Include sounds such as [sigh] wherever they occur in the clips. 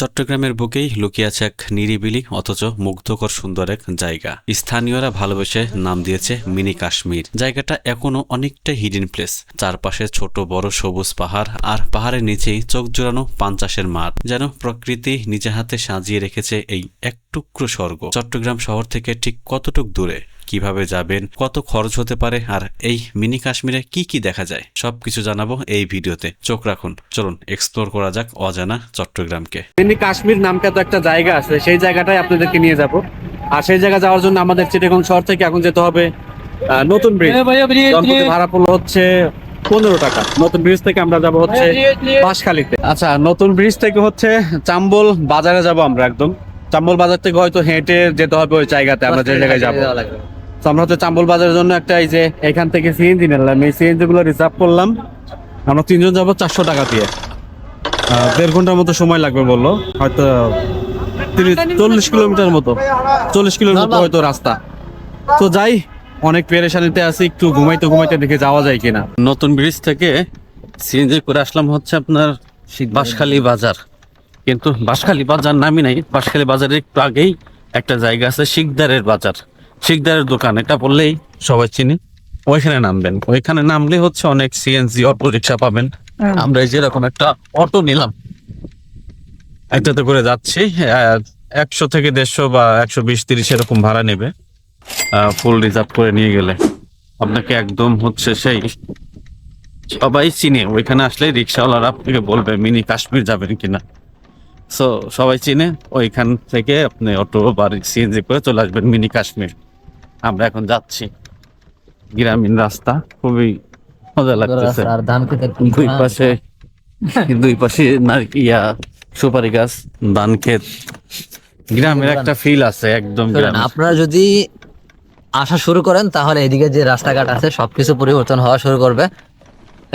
চট্টগ্রামের বুকেই লুকিয়ে আছে এক নিরিবিলি, অথচ মুগ্ধকর সুন্দর এক জায়গা। স্থানীয়রা ভালোবেসে নাম দিয়েছে মিনি কাশ্মীর। জায়গাটা এখনও অনেকটা হিডেন প্লেস চারপাশে ছোট, বড় সবুজ পাহাড় আর পাহাড়ের নিচেই চোখ জোড়ানো পাঞ্চাশের মাঠ, যেন প্রকৃতি নিজে হাতে সাজিয়ে রেখেছে এই এক টুকরো স্বর্গ। চট্টগ্রাম শহর থেকে ঠিক কতটুক দূরে? কীভাবে যাবেন কত খরচ হতে পারে আর এই মিনি কাশ্মীরে কি কি দেখা যায় সবকিছু জানাব এই ভিডিওতে। চোখ রাখুন। চলুন এক্সপ্লোর করা যাক অজানা চট্টগ্রামকে। মিনি কাশ্মীর নামখ্যাত একটা জায়গা আছে সেই জায়গাটাই আপনাদেরকে নিয়ে যাব। আর সেই জায়গা যাওয়ার জন্য আমাদের চিটাগং শহর থেকে এখন যেতে হবে নতুন ব্রিজ ভাড়া পড়ল হচ্ছে পনেরো টাকা। নতুন ব্রিজ থেকে আমরা যাব হচ্ছে বাঁশখালীতে। আচ্ছা নতুন ব্রিজ থেকে হচ্ছে চাম্বল বাজারে যাব আমরা একদম। চাম্বল বাজার থেকে হয়তো হেঁটে যেতে হবে ওই জায়গাতে আমরা যে জায়গায় যাব। তো আমরা হচ্ছে চাম্বল বাজারের জন্য একটা এই যে এখান থেকে সিএনজি নিলাম। এই সিএনজি গুলো রিজার্ভ করলাম। আমরা তিনজন যাব চারশো টাকা দিয়ে। দেড় ঘণ্টার মতো সময় লাগবে বলল। হয়তো চল্লিশ কিলোমিটার মতো। চল্লিশ কিলোমিটার মতো হয়তো রাস্তা। তো যাই অনেক পেরেশানিতে আছি। একটু ঘুমাইতে ঘুমাইতে দেখে যাওয়া যায় কিনা। নতুন ব্রিজ থেকে সিএনজি করে আসলাম হচ্ছে আপনার বাঁশখালী বাজার। কিন্তু বাঁশখালী বাজার নামই নাই। বাঁশখালী বাজারের একটু আগেই একটা জায়গা আছে শিকদারের বাজার। শিকদারের দোকান এটা বললেই সবাই চিনি। ওইখানে নামবেন। ওইখানে নামলে হচ্ছে অনেক সিএনজি অটো রিক্সা পাবেন। আমরা এই যেরকম একটা অটো নিলাম। একটাতে করে যাচ্ছি একশো থেকে দেড়শো বা একশো বিশ তিরিশ এরকম ভাড়া নেবে। ফুল রিজার্ভ করে নিয়ে গেলে। আপনাকে একদম হচ্ছে সেই সবাই চিনে। ওইখানে আসলে রিক্সাওয়ালারা আপনাকে বলবে মিনি কাশ্মীর যাবেন কিনা? সো সবাই চিনে। ওইখান থেকে আপনি অটো বা সিএনজি করে চলে আসবেন মিনি কাশ্মীর। আমরা এখন যাচ্ছি। গ্রামীণ রাস্তা খুবই মজা লাগতেছে। আর ধান দুই পাশে দুই পাশে ইয়া সুপারি গাছ ধান ক্ষেত। গ্রামের একটা ফিল আছে একদম আপনারা যদি আসা শুরু করেন তাহলে এদিকে যে রাস্তাঘাট আছে সবকিছু পরিবর্তন হওয়া শুরু করবে।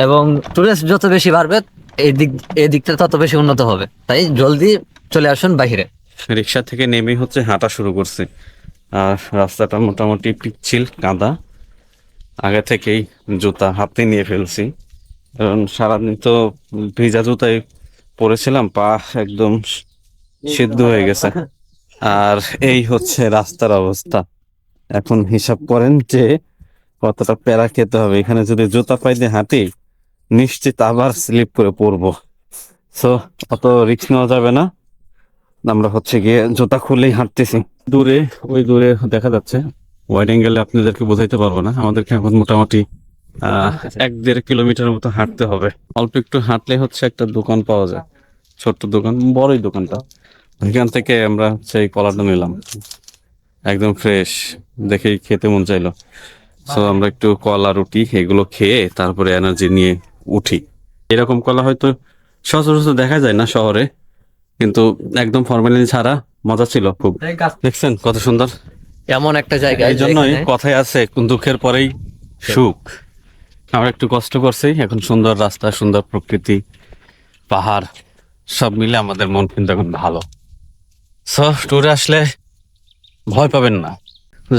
এবং টুরিস্ট যত বেশি বাড়বে এই দিক এই দিকটা তত বেশি উন্নত হবে। তাই জলদি চলে আসুন বাহিরে। রিক্সা থেকে নেমে হচ্ছে হাঁটা শুরু করছে। আর রাস্তাটা মোটামুটি পিচ্ছিল, কাদা। আগে থেকেই জুতা হাতে নিয়ে ফেলছি। কারণ সারাদিন তো ভিজা জুতায় পরেছিলাম, পা একদম সিদ্ধ হয়ে গেছে। আর এই হচ্ছে রাস্তার অবস্থা। এখন হিসাব করেন যে কতটা প্যারা খেতে হবে। এখানে যদি জুতা পাই দিয়ে হাঁটি, নিশ্চিত আবার স্লিপ করে পড়ব সো অত রিস্ক নেওয়া যাবে না। আমরা হচ্ছে গিয়ে জুতা খুলেই হাঁটতেছি। দূরে ওই দূরে দেখা যাচ্ছে। ওয়াইড অ্যাঙ্গেলে আপনাদেরকে বোঝাইতে পারব না। আমাদেরকে এখন মোটামুটি আহ, এক দেড় কিলোমিটার মতো হাঁটতে হবে। অল্প একটু হাঁটলে হচ্ছে একটা দোকান পাওয়া যায়। ছোট্ট দোকান বড়ই দোকানটা। এখান থেকে আমরা সেই কলাটা নিলাম। একদম ফ্রেশ দেখেই খেতে মন চাইলো। সো আমরা একটু কলা রুটি এগুলো খেয়ে তারপরে এনার্জি নিয়ে উঠি। এরকম কলা হয়তো সচরাচর দেখা যায় না শহরে কিন্তু একদম ফর্মালিন ছাড়া মজা ছিল খুব। দেখছেন কত সুন্দর? এমন একটা জায়গা এই জন্যই কথায় আছে কোন দুঃখের পরেই সুখ। আমরা একটু কষ্ট করছি এখন সুন্দর রাস্তা সুন্দর প্রকৃতি পাহাড় সব মিলে আমাদের মন কিন্তু এখন ভালো। সো ট্যুরে আসলে ভয় পাবেন না।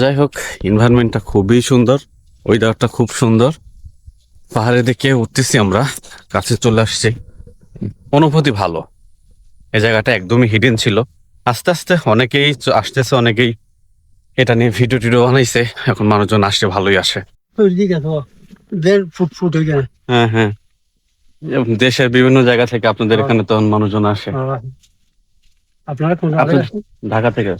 যাই হোক এনভায়রনমেন্টটা খুবই সুন্দর ওয়েদারটা খুব সুন্দর। পাহাড়ের দিকে উঠতেছি আমরা কাছে চলে আসছি। অনুভূতি ভালো। এই জায়গাটা একদমই হিডেন ছিল। আস্তে আস্তে অনেকেই আসতেছে অনেকেই এটা নিয়ে ভিডিও টিডিও বানাইছে। এখন মানুষজন আসছে ভালোই আসে। তো হয়ে হ্যাঁ হ্যাঁ। দেশের বিভিন্ন জায়গা থেকে আপনাদের এখানে তখন মানুষজন আসে। আপনারা ঢাকা থেকে?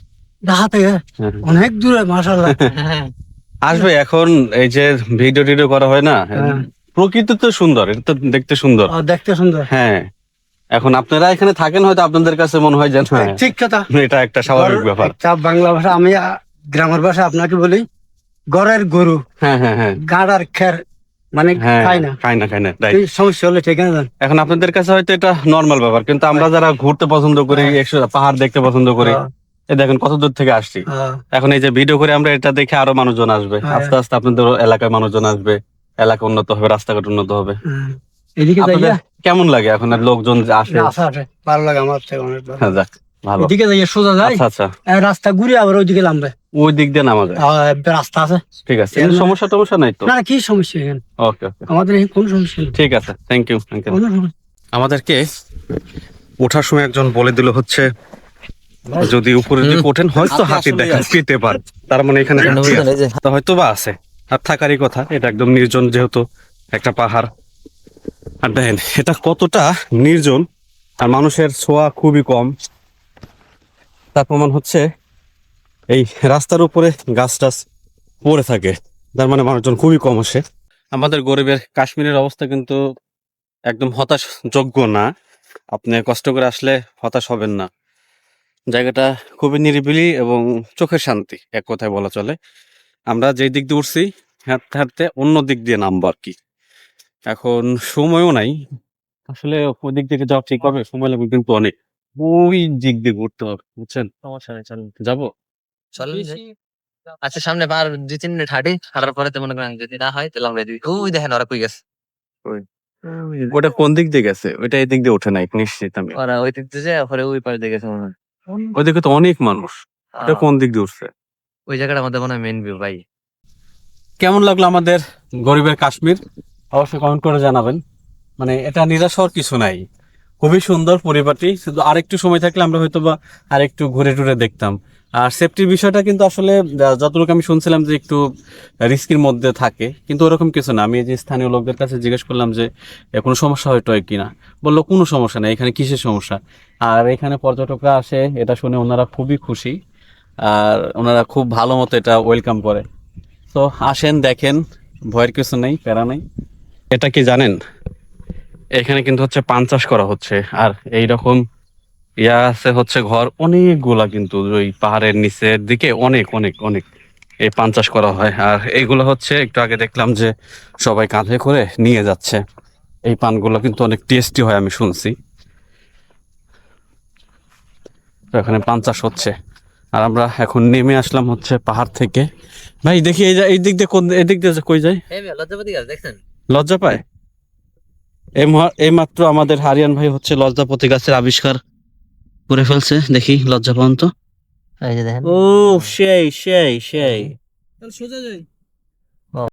ঢাকা থেকে? হ্যাঁ, হ্যাঁ। অনেক দূরে মাসাল্লাহ [laughs] আসবে এখন এই যে ভিডিও টিডিও করা হয় না হ্যাঁ। প্রকৃতি তো সুন্দর এটা তো দেখতে সুন্দর। দেখতে সুন্দর। হ্যাঁ। এখন আপনারা এখানে থাকেন হয়তো আপনাদের কাছে মনে হয় যে হ্যাঁ, ঠিক কথা। এটা একটা স্বাভাবিক ব্যাপার। একটা বাংলা ভাষা আমি গ্রামের ভাষা আপনাকে বলি গড়ের গরু হ্যাঁ হ্যাঁ হ্যাঁ। গাড়ার খের মানে হ্যাঁ খায় না। খায় না খায় না সমস্যা হলে ঠিক আছে। এখন আপনাদের কাছে হয়তো এটা নর্মাল ব্যাপার কিন্তু আমরা যারা ঘুরতে পছন্দ করি হ্যাঁ। পাহাড় দেখতে পছন্দ করি এ দেখেন কত দূর থেকে আসছি। এখন এই যে ভিডিও করে আমরা এটা দেখে আরও মানুষজন আসবে। হ্যাঁ। আস্তে আস্তে আপনাদের এলাকায় মানুষজন আসবে এলাকা উন্নত হবে রাস্তাঘাট উন্নত হবে। এদিকে যাইয়া কেমন লাগে এখন আর লোকজন যে আসে? আচ্ছা ভালো লাগে আমার থেকে অনেক ভালো। হ্যাঁ, যাক ভালো। এদিকে যাইয়া সোজা যাই। আচ্ছা আচ্ছা। রাস্তা ঘুরে আবার ওইদিকে নামবে। ওই দিক দিয়ে নামা যায়। রাস্তা আছে। ঠিক আছে সমস্যা টমস্যা নাই তো? না কি সমস্যা এখানে? ওকে ওকে। আমাদের এখানে কোনো সমস্যা নেই। ঠিক আছে থ্যাংক ইউ থ্যাংক ইউ আমাদেরকে ওঠার সময় একজন বলে দিল হচ্ছে যদি উপরে দিকে ওঠেন হয়তো হাতি দেখা পেতে পারে তার মানে এখানে হয়তো বা আছে। আর থাকারই কথা এটা একদম নির্জন যেহেতু একটা পাহাড়। আর দেখেন, এটা কতটা নির্জন, আর মানুষের ছোঁয়া খুবই কম। তার প্রমাণ হচ্ছে, এই রাস্তার উপরে গাছ টাছ পড়ে থাকে, তার মানে মানুষজন খুবই কম আসে। আমাদের গরিবের কাশ্মীরের অবস্থা কিন্তু একদম হতাশযোগ্য না। আপনি কষ্ট করে আসলে হতাশ হবেন না। জায়গাটা খুবই নিরিবিলি এবং চোখের শান্তি, এক কথায় বলা চলে। আমরা যেই দিক দিয়ে উঠছি, হাঁটতে হাঁটতে অন্য দিক দিয়ে নামবো আর কি। এখন সময়ও নাই। আসলে ওই দিক থেকে যাওয়া ঠিক হবে সময় লাগবে কিন্তু অনেক। ওই দিক দিয়ে ঘুরতে হবে বুঝছেন? সমস্যা নেই চলেন। যাব। চলেন আচ্ছা সামনে বার দুই তিন মিনিট হাঁটি হাঁটার পরে তো মনে করেন যদি না হয় তাহলে আমরা এদিকে ওই দেখেন ওরা কই গেছে। ওটা কোন দিক দিয়ে গেছে? ওইটা এই দিক দিয়ে ওঠে নাই নিশ্চিত আমি। ওরা ওই দিক দিয়ে যায় পরে ওই পারে দিয়ে গেছে মনে হয়। ওইদিকে তো অনেক মানুষ। ওটা কোন দিক দিয়ে উঠছে? ওই জায়গাটা আমাদের মনে হয় মেন ভিউ ভাই। কেমন লাগল আমাদের গরিবের কাশ্মীর? অবশ্যই কমেন্ট করে জানাবেন। মানে এটা নিরাশ কিছু নাই। খুবই সুন্দর পরিপাটি, শুধু আরেকটু সময় থাকলে আমরা হয়তো বা আরেকটু ঘুরে টুরে দেখতাম। আর সেফটির বিষয়টা কিন্তু আসলে যতটুকু আমি শুনছিলাম যে একটু রিস্কির মধ্যে থাকে, কিন্তু ওরকম কিছু না। আমি যে স্থানীয় লোকদের কাছে জিজ্ঞেস করলাম যে কোনো সমস্যা হয় কিনা? বলল, কোনো সমস্যা নেই, এখানে কিসের সমস্যা? আর এখানে পর্যটকরা আসে, এটা শুনে ওনারা খুবই খুশি। আর ওনারা খুব ভালো মতো এটা ওয়েলকাম করে। তো আসেন, দেখেন, ভয়ের কিছু নেই, প্যারা নেই। এটা কি জানেন? এখানে কিন্তু হচ্ছে পান চাষ করা হচ্ছে। আর এই রকম ইয়া আছে হচ্ছে ঘর, অনেকগুলা কিন্তু ওই পাহাড়ের নিচের দিকে অনেক অনেক অনেক এই পান চাষ করা হয়। আর এইগুলো হচ্ছে একটু আগে দেখলাম যে সবাই কাঁধে করে নিয়ে যাচ্ছে। এই পানগুলো কিন্তু অনেক টেস্টি হয় আমি শুনছি। তো এখানে পান চাষ হচ্ছে। আর আমরা এখন নেমে আসলাম হচ্ছে পাহাড় থেকে। ভাই, দেখি এই দিক দিয়ে কোন এই দিক দিয়ে কই যায়? দেখছেন? লজ্জা পায়? এই মাত্র আমাদের হারিয়ান ভাই হচ্ছে লজ্জা লজ্জাপতি গাছের আবিষ্কার করে ফেলছে। দেখি লজ্জা পান তো। এই যে দেখেন। ও সেই সেই সেই। সোজা যাই।